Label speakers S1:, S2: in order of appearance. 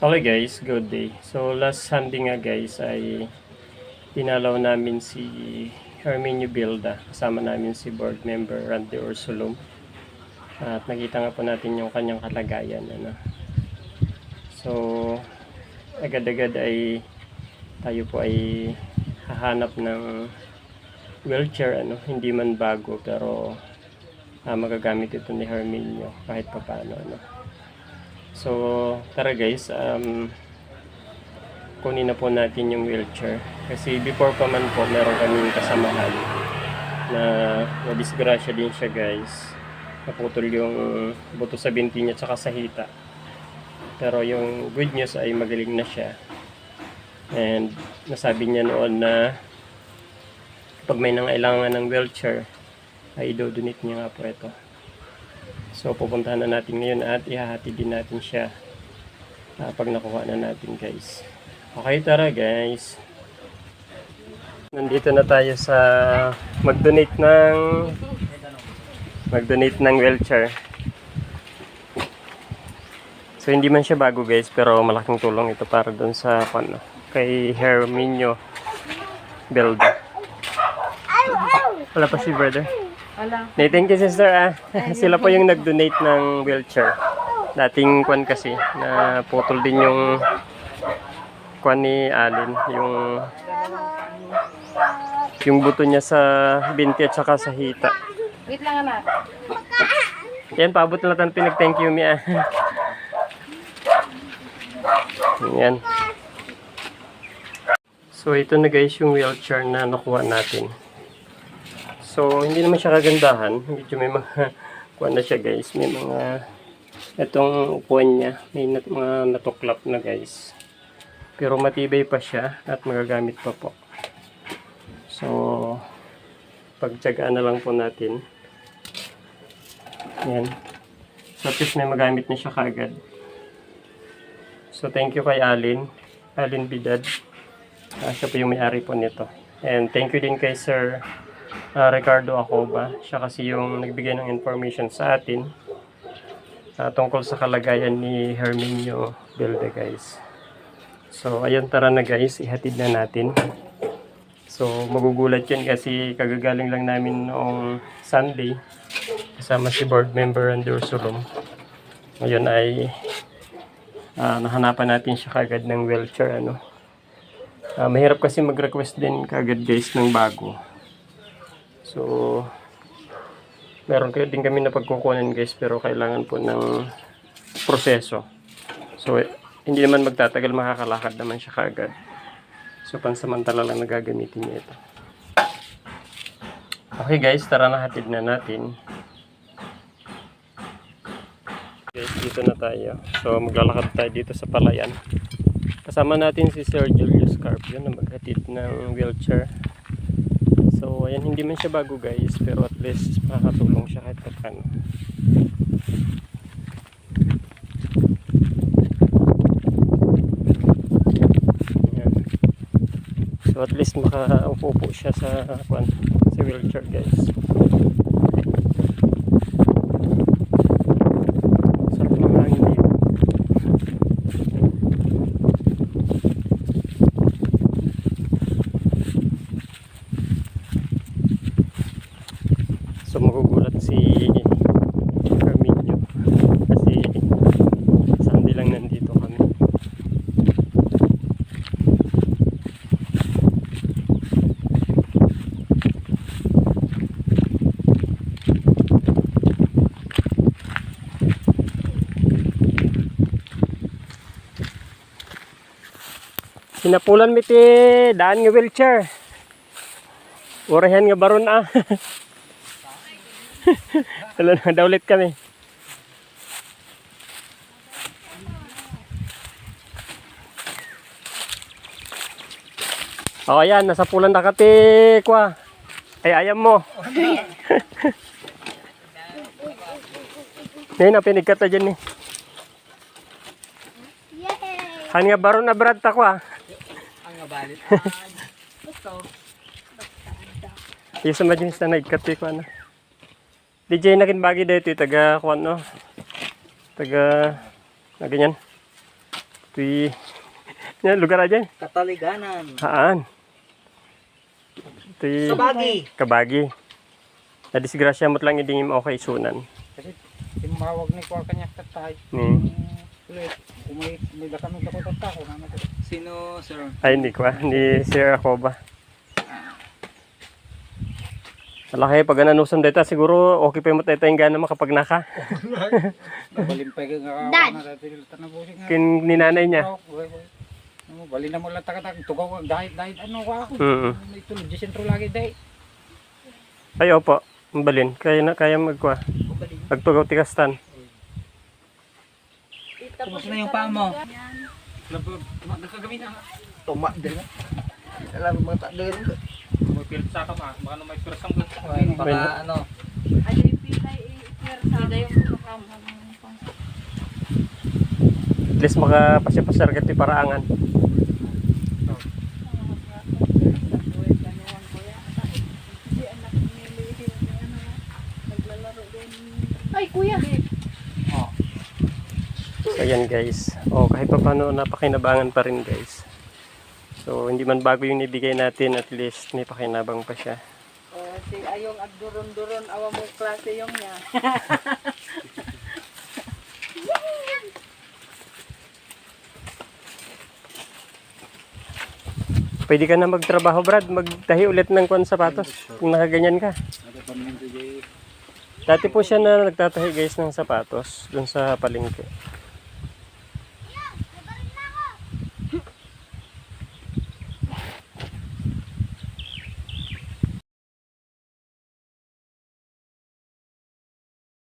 S1: Okay guys, good day. So last Sunday nga guys ay tinalaw namin si Herminio Bilda. Kasama namin si board member Randy Ursulum. At nakita nga po natin yung kanyang kalagayan. Ano. So agad-agad ay tayo po ay hahanap ng wheelchair ano, hindi man bago pero ah, magagamit ito ni Herminio kahit papaano ano. So, tara guys, um, kunin na po natin yung wheelchair. Kasi before pa man po, meron kaming kasamahan na nadisgrasya din siya guys. Naputol yung buto sa binti niya tsaka sa hita. Pero yung good news ay magaling na siya. And nasabi niya noon na kapag may nangailangan ng wheelchair, ay idodonate niya nga po ito. So pupuntahan na natin ngayon at ihahati din natin siya ah, pag nakuha na natin guys. Okay tara guys. Nandito na tayo sa mag-donate ng mag-donate ng wheelchair. So hindi man siya bago guys pero malaking tulong ito para doon sa ano, kay Herminio Belda. Wala pa si brother.
S2: Wala.
S1: Nay, thank you sister ah. Sila po yung nag-donate ng wheelchair. Dating kwan kasi na putol din yung kwan ni Alin, yung yung buto niya sa binti at saka sa hita.
S2: Wait lang anak.
S1: Yan, paabot na natin pinag-thank you mi ah. Yan. So ito na guys yung wheelchair na nakuha natin. So hindi naman siya kagandahan. Medyo may mga kuha na siya guys. May mga itong upuan niya. May nat, mga natuklap na guys. Pero matibay pa siya at magagamit pa po. So pagtsagaan na lang po natin. Yan. So at least may magamit na siya kagad. So thank you kay Alin. Alin Bidad. Ah, siya po yung may-ari po nito. And thank you din kay Sir ah, Ricardo Acoba. Siya kasi yung nagbigay ng information sa atin ah, tungkol sa kalagayan ni Herminio Belda guys. So ayun tara na guys, ihatid na natin. So magugulat yan kasi kagagaling lang namin noong Sunday kasama si board member Andy Ursulum. Ngayon ay ah, nahanapan natin siya kagad ng wheelchair ano. Ah, mahirap kasi mag-request din kagad guys ng bago. So meron kayo din kami na pagkukunan guys pero kailangan po ng proseso. So eh, hindi naman magtatagal makakalakad naman siya kagad. So pansamantala lang nagagamitin niya ito. Okay guys, tara na hatid na natin. Guys, dito na tayo. So maglalakad tayo dito sa palayan. Kasama natin si Sir Julius Carpio na maghatid ng wheelchair. So ayan, hindi man siya bago guys, pero at least makakatulong siya kahit paano. So at least makaupo po siya sa kwan, sa wheelchair guys. Sarap ng hangin dito. So magugulat si Carminio kasi Sunday lang nandito kami. Sinapulan mi ti daan nga wheelchair. Urahan nga baron ah. Wala na, daulit kami. O yan, nasa pulan na kati, kwa. Ay, ayam mo. Ngayon, napinig ka ta dyan eh. Han nga baron na brad ta kwa.
S2: Ang ngabalit. Gusto.
S1: Yung sa majinis na nagkati ko ano. DJ na kinbagi dito taga kuan no. Taga na ganyan. Iti, yan, lugar aja.
S3: Kataliganan.
S1: Haan. Iti,
S3: Sabagi.
S1: kabagi. Nadisgrasya mo't lang hindi mo okay sunan.
S4: Kasi timawag ni ko kanya tatay.
S1: Ni,
S4: Ulit, umay may kami ko tatay ko na
S3: Sino, sir?
S1: ay, hindi ko ah. Ni Sir Acoba. Malaki, pag nanusan dito, siguro okay pa mo tayo tayong gana makapag naka.
S4: Balimpay ka nga
S2: Dad!
S4: na dati tanabusin nga.
S1: Kin ni nanay niya.
S4: Ano, Bali na mo lang takat tugaw dahil dahil ano ko ako.
S1: Mm.
S4: May tulog di sentro lagi dahil.
S1: Ay, opo. Balin. Kaya na, kaya magkuha. Magtugaw tikastan.
S3: Kumusta na yung paa mo?
S4: Nakagamin na.
S3: Tuma din. Alam mo, tak din.
S4: May pilit sa ka ma, baka na may pirsang ko.
S3: Baka ano.
S2: Aday pilay i-persa. Aday yung kamam.
S1: At least makapasya-pasya ka ti paraangan.
S2: Ay, kuya.
S1: So, ayan guys. O, kahit pa paano, napakinabangan pa rin guys. So, hindi man bago yung nibigay natin, at least may pakinabang pa siya.
S2: Oh, si ayong agduron-duron awa mo klase yung niya.
S1: Pwede ka na magtrabaho, Brad. Magtahi ulit ng kwan sapatos. Kung nakaganyan ka. Dati po siya na nagtatahi guys ng sapatos dun sa palengke.